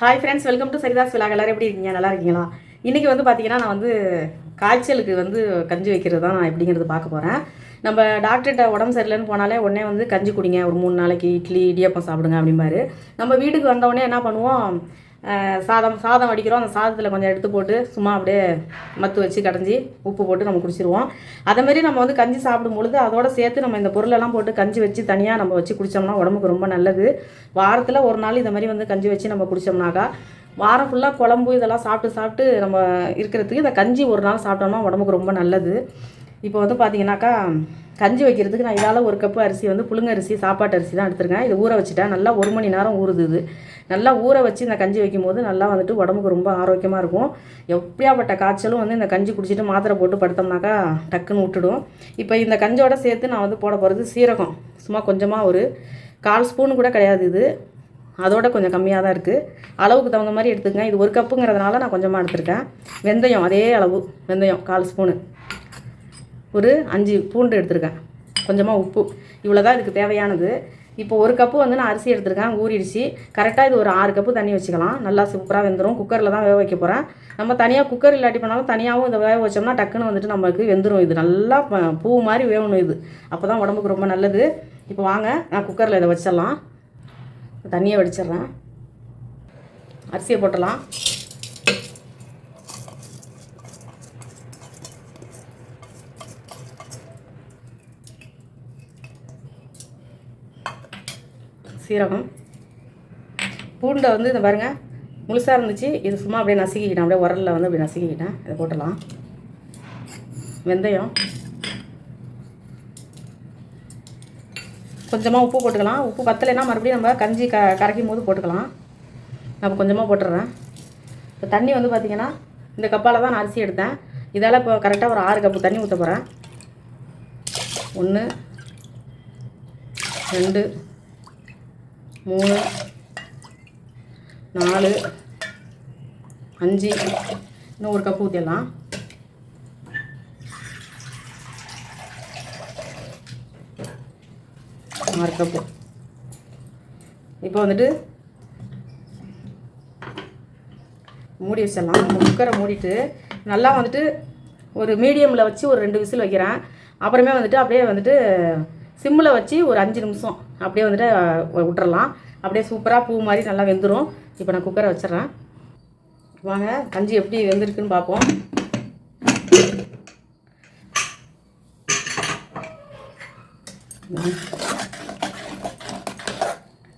Hi friends welcome to Saritha's விழா எல்லாரும் எப்படி இருக்கீங்க? நல்லா இருக்கீங்களா? இன்றைக்கி வந்து பார்த்தீங்கன்னா நான் வந்து காய்ச்சலுக்கு வந்து கஞ்சி வைக்கிறது தான் நான் எப்படிங்கிறது பார்க்க போகிறேன் நம்ம டாக்டர்கிட்ட உடம்பு சரியில்லைன்னு போனாலே உடனே வந்து கஞ்சி குடிங்க. ஒரு மூணு நாளைக்கு இட்லி இடியப்பம் சாப்பிடுங்க அப்படிம்பாரு. நம்ம வீட்டுக்கு வந்த உடனே என்ன பண்ணுவோம்? சாதம் சாதம் வடிக்கிறோம். அந்த சாதத்தில் கொஞ்சம் எடுத்து போட்டு சும்மா அப்படியே மத்து வச்சு கடைஞ்சி உப்பு போட்டு நம்ம குடிச்சிருவோம். அதேமாரி நம்ம வந்து கஞ்சி சாப்பிடும் பொழுது அதோட சேர்த்து நம்ம இந்த பொருளெல்லாம் போட்டு கஞ்சி வச்சு தனியாக நம்ம வச்சு குடித்தோம்னா உடம்புக்கு ரொம்ப நல்லது. வாரத்தில் ஒரு நாள் இந்த மாதிரி வந்து கஞ்சி வச்சு நம்ம குடித்தோம்னாக்கா வாரம் ஃபுல்லாக குழம்பு இதெல்லாம் சாப்பிட்டு சாப்பிட்டு நம்ம இருக்கிறதுக்கு இந்த கஞ்சி ஒரு நாள் சாப்பிட்டோம்னா உடம்புக்கு ரொம்ப நல்லது. இப்போ வந்து பார்த்தீங்கன்னாக்கா கஞ்சி வைக்கிறதுக்கு நான் இதால் ஒரு கப்பு அரிசி வந்து புழுங்க அரிசி சாப்பாட்டு அரிசி தான் எடுத்துருக்கேன். இது ஊற வச்சுட்டேன். நல்லா ஒரு மணி நேரம் ஊறுது இது. நல்லா ஊற வச்சு இந்த கஞ்சி வைக்கும் போது நல்லா வந்துட்டு உடம்புக்கு ரொம்ப ஆரோக்கியமாக இருக்கும். எப்படியாப்பட்ட காய்ச்சலும் வந்து இந்த கஞ்சி குடிச்சிட்டு மாத்திரை போட்டு படுத்தோம்னாக்கா டக்குன்னு விட்டுடும். இப்போ இந்த கஞ்சோட சேர்த்து நான் வந்து போட போகிறது சீரகம். சும்மா கொஞ்சமாக ஒரு கால் ஸ்பூன் கூட கிடையாது இது. அதோட கொஞ்சம் கம்மியாக தான் இருக்குது அளவுக்கு தகுந்த மாதிரி எடுத்துக்கங்க. இது ஒரு கப்புங்கிறதுனால நான் கொஞ்சமாக எடுத்துருக்கேன். வெந்தயம் அதே அளவு. வெந்தயம் கால் ஸ்பூனு. ஒரு அஞ்சு பூண்டு எடுத்திருக்கேன். கொஞ்சமாக உப்பு. இவ்வளோ தான் இதுக்கு தேவையானது. இப்போ ஒரு கப்பு வந்து நான் அரிசி எடுத்திருக்கேன். ஊறிடுச்சு. கரெக்டாக இது ஒரு ஆறு கப்பு தண்ணி வச்சுக்கலாம். நல்லா சூப்பராக வெந்துடும் குக்கரில் தான் வேக வைக்க போகிறேன் நம்ம தனியாக குக்கர் இல்லாட்டி பண்ணாலும் தனியாகவும் இதை வேக வச்சோம்னா டக்குன்னு வந்துட்டு நமக்கு வெந்துடும் இது. நல்லா ப- பூ மாதிரி வேகணும் இது. அப்போ தான் உடம்புக்கு ரொம்ப நல்லது. இப்போ வாங்க நான் குக்கரில் இதை வச்சிடலாம். தண்ணியை வடிச்சிட்றேன். அரிசியை போட்டலாம். சீரகம். பூண்டை வந்து இந்த பாருங்கள் முழுசாக இருந்துச்சு. இது சும்மா அப்படியே நசுக்கிக்கிட்டேன். அப்படியே உரலில் வந்து அப்படியே நசுக்கிக்கிட்டேன். இதை போட்டலாம் வெந்தயம். கொஞ்சமாக உப்பு போட்டுக்கலாம். உப்பு பத்தலைன்னா மறுபடியும் நம்ம கஞ்சி க கரைக்கும் போது போட்டுக்கலாம். நம்ம கொஞ்சமாக போட்டுடுறேன் இப்போ தண்ணி வந்து பார்த்திங்கன்னா இந்த கப்பால் தான் நான் அரிசி எடுத்தேன். இதால் இப்போ கரெக்டாக ஒரு ஆறு கப்பு தண்ணி ஊற்ற போகிறேன் ஒன்று ரெண்டு மூணு நாலு அஞ்சு. இன்னும் ஒரு கப்பு ஊற்றிடலாம் ஆறு கப்பு. இப்போ வந்துட்டு மூடி வச்சிடலாம். குக்கரை மூடிட்டு நல்லா வந்துட்டு ஒரு மீடியமில் வச்சு ஒரு ரெண்டு விசில் வைக்கிறேன். அப்புறமே வந்துட்டு அப்படியே வந்துட்டு சிம்மில் வச்சு ஒரு அஞ்சு நிமிஷம். அப்படியே வந்துட்டு விட்டுறலாம். அப்படியே சூப்பராக பூ மாதிரி நல்லா வெந்துடும் இப்போ நான் குக்கரை வச்சிடுறேன். வாங்க கஞ்சி எப்படி வெந்திருக்குன்னு பார்ப்போம்.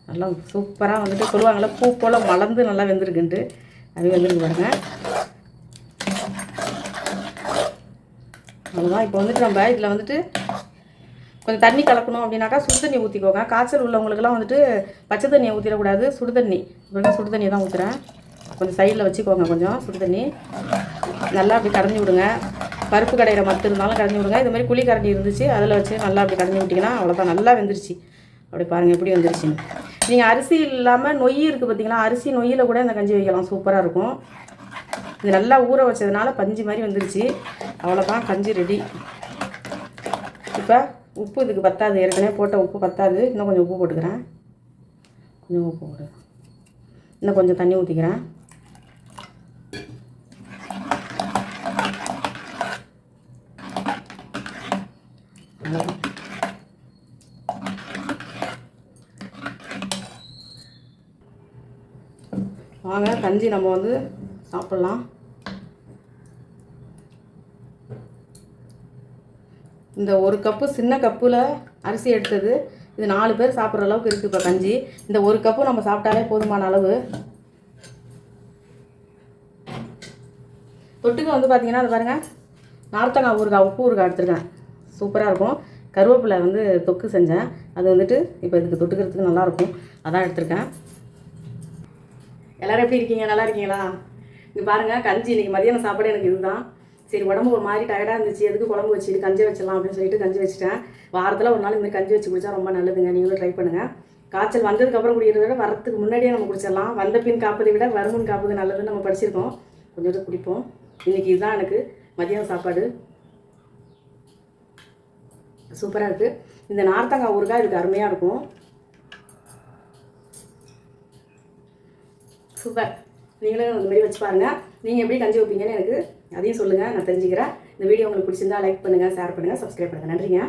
நல்லா சூப்பராக வந்துட்டு சொல்லுவாங்கள்ல பூ போல் மலர்ந்து நல்லா வெந்திருக்குன்ட்டு. அது வெந்திருக்கு பாருங்க. அவ்வளோதான் இப்போ வந்துட்டு நம்ம இதில் வந்துட்டு கொஞ்சம் தண்ணி கலக்கணும் அப்படின்னாக்கா சுடு தண்ணி ஊற்றிக்கோங்க காய்ச்சல் உள்ளவங்களுக்குலாம் வந்துட்டு பச்சை தண்ணியை ஊற்றிடக்கூடாது சுடு தண்ணி. இப்போ சுடு தண்ணி தான் ஊற்றுறேன் கொஞ்சம் சைடில் வச்சுக்கோங்க கொஞ்சம் சுடு தண்ணி. நல்லா அப்படி கடைஞ்சி விடுங்க. பருப்பு கடையிற மத்து இருந்தாலும் கடைஞ்சி விடுங்க. இது மாதிரி குழி கரண்டி இருந்துச்சு. அதில் வச்சு நல்லா அப்படி கடைஞ்சி விட்டிங்கன்னா அவ்வளோதான் நல்லா வெந்துருச்சு. அப்படி பாருங்கள் எப்படி வந்துருச்சுன்னு. நீங்கள் அரிசி இல்லாமல் நொய் இருக்குது பார்த்தீங்களா அரிசி நொய்யில் கூட இந்த கஞ்சி வைக்கலாம். சூப்பராக இருக்கும். இது நல்லா ஊற வச்சதுனால பஞ்சு மாதிரி வந்துருச்சு. அவ்வளோதான் கஞ்சி ரெடி இப்போ உப்பு இதுக்கு பத்தாது. ஏற்கனவே போட்ட உப்பு பத்தாது. இன்னும் கொஞ்சம் உப்பு போட்டுக்கிறேன். கொஞ்சம் உப்பு போடு. இன்னும் கொஞ்சம் தண்ணி ஊற்றிக்கிறேன் வாங்க கஞ்சி நம்ம வந்து சாப்பிட்லாம். இந்த ஒரு கப்பு சின்ன கப்பில் அரிசி எடுத்தது. இது நாலு பேர் சாப்பிட்ற அளவுக்கு இருக்குது இப்போ கஞ்சி. இந்த ஒரு கப்பு நம்ம சாப்பிட்டாலே போதுமான அளவு. தொட்டுக்க வந்து பார்த்தீங்கன்னா அது பாருங்கள் நார்த்தங்காய் ஊறுகாய் உப்பு ஊறுகாய் எடுத்துருக்கேன். சூப்பராக இருக்கும். கருவேப்பிலை வந்து தொக்கு செஞ்சேன். அது வந்துட்டு இப்போ இதுக்கு தொட்டுக்கிறதுக்கு நல்லாயிருக்கும் அதான் எடுத்திருக்கேன். எல்லோரும் எப்படி இருக்கீங்க? நல்லா இருக்கீங்களா? இங்கே பாருங்கள் கஞ்சி இன்றைக்கி மதியானம் சாப்பாடு எனக்கு இதுதான். சரி உடம்பு ஒரு மாதிரி டயர்டாக இருந்துச்சு. எதுக்கு குழம்பு வச்சு கஞ்சி வச்சிடலாம் அப்படின்னு சொல்லிட்டு கஞ்சி வச்சுட்டேன். வாரத்தில் ஒரு நாள் இந்த கஞ்சி வச்சு குடிச்சா ரொம்ப நல்லதுங்க. நீங்களும் ட்ரை பண்ணுங்கள் காய்ச்சல் வந்ததுக்கப்புறம் குடிக்கிறத விட வரத்துக்கு முன்னாடியே நம்ம குடிச்சிடலாம். வந்த பின் காப்பதை விட வருமுன் காப்பது நல்லதுன்னு நம்ம படிச்சிருக்கோம். கொஞ்சம் குடிப்போம். இன்றைக்கி இதுதான் எனக்கு மதியம் சாப்பாடு. சூப்பராக இருக்குது இந்த நார்த்தங்காய் ஊறுகாய் இதுக்கு அருமையாக இருக்கும். சூப்பர். நீங்களும் இந்த மாதிரி வச்சு பாருங்கள் நீங்கள் எப்படி கஞ்சி வைப்பீங்கன்னு எனக்கு அதையும் சொல்லுங்கள் நான் தெரிஞ்சுக்கிறேன். இந்த வீடியோ உங்களுக்கு பிடிச்சிருந்தா லைக் பண்ணுங்கள் ஷேர் பண்ணுங்கள் சப்ஸ்கிரைப் பண்ணுங்கள் நன்றிங்க.